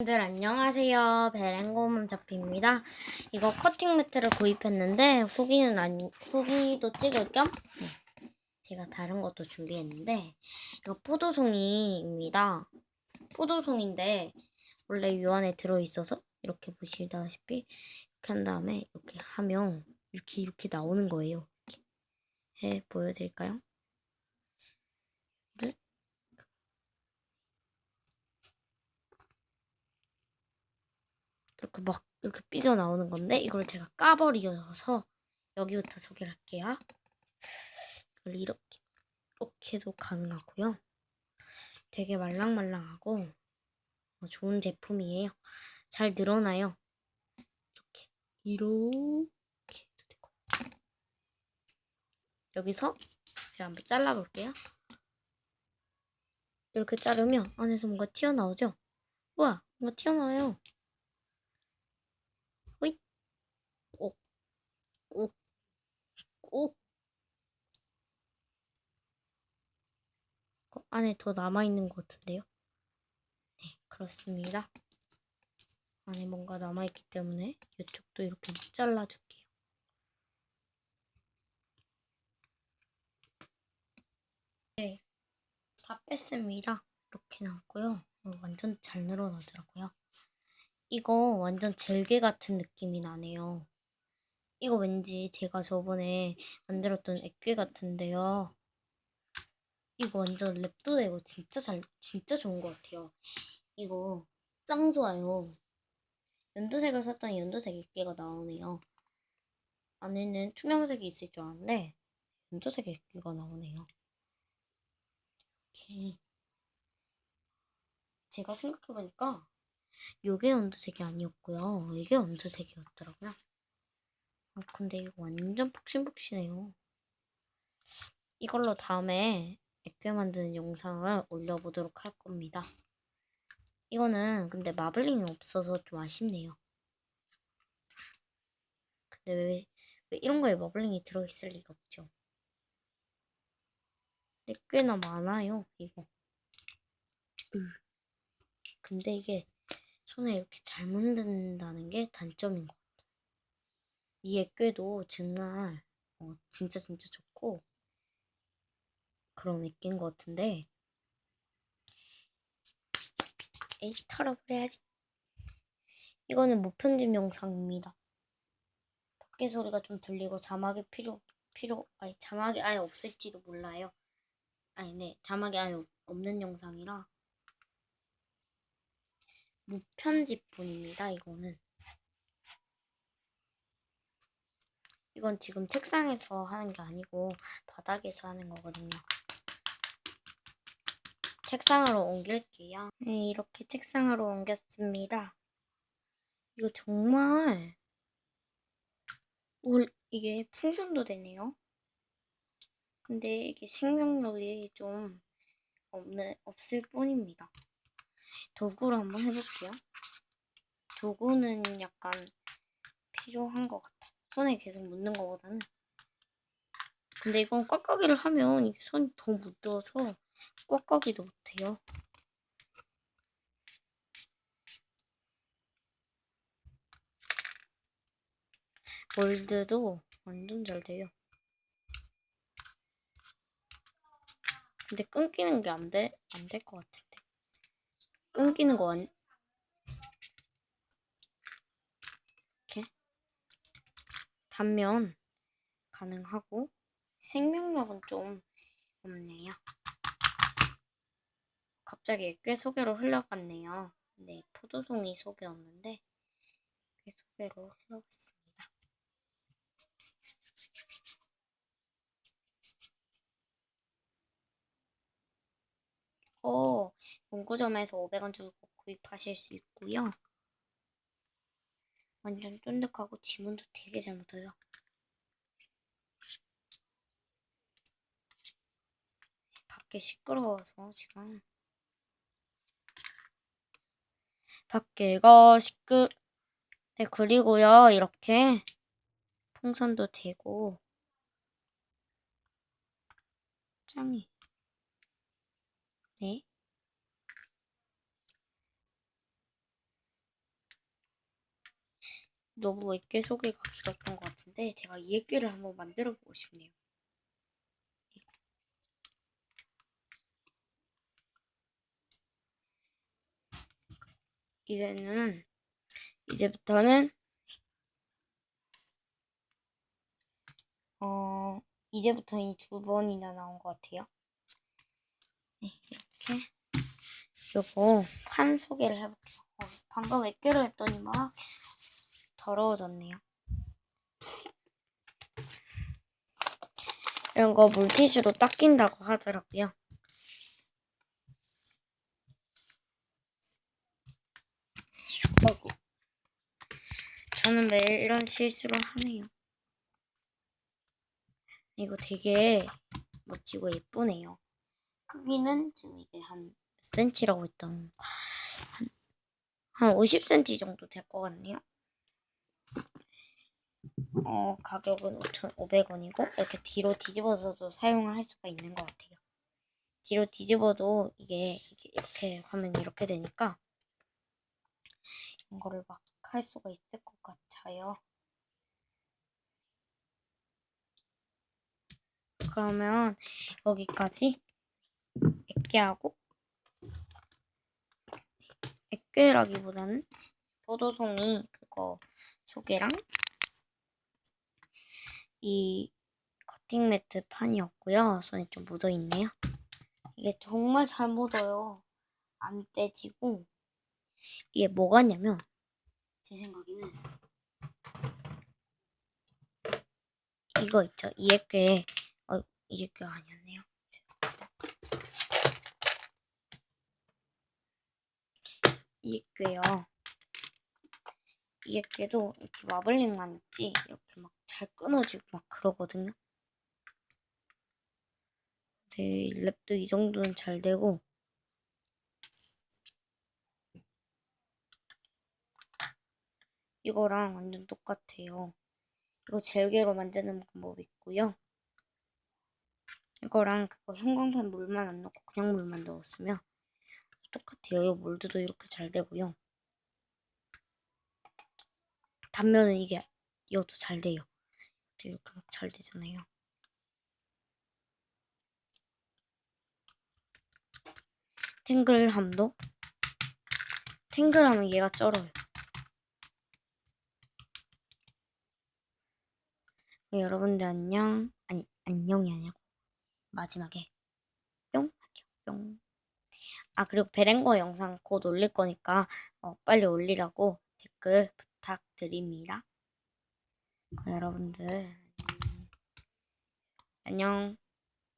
여러분들 안녕하세요. 베렌고문 잡피입니다. 이거 커팅 매트를 구입했는데 후기는 아니 후기도 찍을 겸 네, 제가 다른 것도 준비했는데 이거 포도송이입니다. 포도송인데 원래 이 안에 들어 있어서 이렇게 보시다시피 이렇게 한 다음에 이렇게 하면 이렇게 이렇게 나오는 거예요. 이렇게 해 보여드릴까요? 이거를 이렇게 막 이렇게 삐져 나오는 건데 이걸 제가 까버리어서 여기부터 소개를 할게요. 이걸 이렇게 이렇게도 가능하고요. 되게 말랑말랑하고 어, 좋은 제품이에요. 잘 늘어나요. 이렇게 이렇게 해도 되고 여기서 제가 한번 잘라볼게요. 이렇게 자르면 안에서 뭔가 튀어나오죠? 우와 뭔가 튀어나와요. 꾹, 꾹. 어, 안에 더 남아있는 것 같은데요? 네, 그렇습니다. 안에 뭔가 남아있기 때문에 이쪽도 이렇게 잘라줄게요. 네, 다 뺐습니다. 이렇게 나왔고요. 어, 완전 잘 늘어나더라고요. 이거 완전 젤게 같은 느낌이 나네요. 이거 왠지 제가 저번에 만들었던 액괴 같은데요. 이거 완전 랩도 되고 진짜 잘, 진짜 좋은 것 같아요. 이거 짱 좋아요. 연두색을 샀더니 연두색 액괴가 나오네요. 안에는 투명색이 있을 줄 알았는데 연두색 액괴가 나오네요. 이렇게 제가 생각해보니까 요게 연두색이 아니었고요. 이게 연두색이었더라고요. 아, 근데 이거 완전 푹신푹신해요. 이걸로 다음에 액괴 만드는 영상을 올려보도록 할 겁니다. 이거는 근데 마블링이 없어서 좀 아쉽네요. 근데 왜, 왜 이런 거에 마블링이 들어있을 리가 없죠. 근데 꽤나 많아요, 이거. 으. 근데 이게 손에 이렇게 잘 묻는다는 게 단점인 것 같아요. 이 액괴도 정말 어, 진짜 진짜 좋고 그런 액괴인 것 같은데 에이 털어버려야지. 이거는 무편집 영상입니다. 밖에 소리가 좀 들리고 자막이 필요 필요 아니 자막이 아예 없을지도 몰라요. 아니 네 자막이 아예 없- 없는 영상이라 무편집분입니다. 이거는 이건 지금 책상에서 하는 게 아니고 바닥에서 하는 거거든요. 책상으로 옮길게요. 네, 이렇게 책상으로 옮겼습니다. 이거 정말 올 이게 풍선도 되네요. 근데 이게 생명력이 좀 없는 없을 뿐입니다. 도구로 한번 해볼게요. 도구는 약간 필요한 것 같아. 손에 계속 묻는 것보다는. 근데 이건 꽉꽉이를 하면 이게 손이 더 묻어서 꽉꽉이도 못해요. 몰드도 완전 잘 돼요. 근데 끊기는 게 안 돼, 안 될 것 같은데. 끊기는 거 안, 이렇게. 단면 가능하고, 생명력은 좀 없네요. 갑자기 꽤 소개로 흘러갔네요. 네, 포도송이 소개였는데, 꽤 소개로 흘러갔습니다. 어, 문구점에서 500원 주고 구입하실 수 있고요. 완전 쫀득하고 지문도 되게 잘 묻어요. 밖에 시끄러워서 지금. 밖에가 시끄. 네 그리고요 이렇게 풍선도 되고. 짱이. 네 너무 액괴 소개가 길었던 것 같은데 제가 이 액괴를 한번 만들어 보고 싶네요. 이제는 이제부터는 어 이제부터는 두 번이나 나온 것 같아요. 네, 이렇게 요거 판 소개를 해볼게요. 어, 방금 액괴를 했더니 막 더러워졌네요. 이런 거 물티슈로 닦인다고 하더라고요. 어구. 저는 매일 이런 실수를 하네요. 이거 되게 멋지고 예쁘네요. 크기는 지금 이게 한 몇 센치라고 했던 한, 한 50cm 정도 될 것 같네요. 어, 가격은 5,500원이고 이렇게 뒤로 뒤집어서도 사용을 할 수가 있는 것 같아요. 뒤로 뒤집어도 이게, 이렇게 화면이 이렇게 되니까 이거를 막 할 수가 있을 것 같아요. 그러면 여기까지 액괴하고 액괴라기보다는 포도송이 그거 소개랑 이 커팅 매트 판이었고요. 손에 좀 묻어 있네요. 이게 정말 잘 묻어요. 안 떼지고 이게 뭐가 냐면 제 생각에는 이거 있죠. 이 액괴 어, 이 액괴 아니었네요. 이 액괴요. 이 액괴도 이렇게 마블링만 있지 이렇게 막 잘 끊어지고 막 그러거든요. 네, 랩도 이 정도는 잘 되고 이거랑 완전 똑같아요. 이거 젤게로 만드는 방법 있고요. 이거랑 그거 형광펜 물만 안 넣고 그냥 물만 넣었으면 똑같아요. 이 몰드도 이렇게 잘 되고요. 단면은 이게 이것도 잘 돼요. 이렇게 막 잘 되잖아요. 탱글함도 탱글하면 얘가 쩔어요. 네, 여러분들 안녕 아니 안녕이 아니고 마지막에 뿅 뿅. 아 그리고 베랭거 영상 곧 올릴 거니까 어, 빨리 올리라고 댓글 부탁드립니다. 그럼 여러분들 음, 안녕.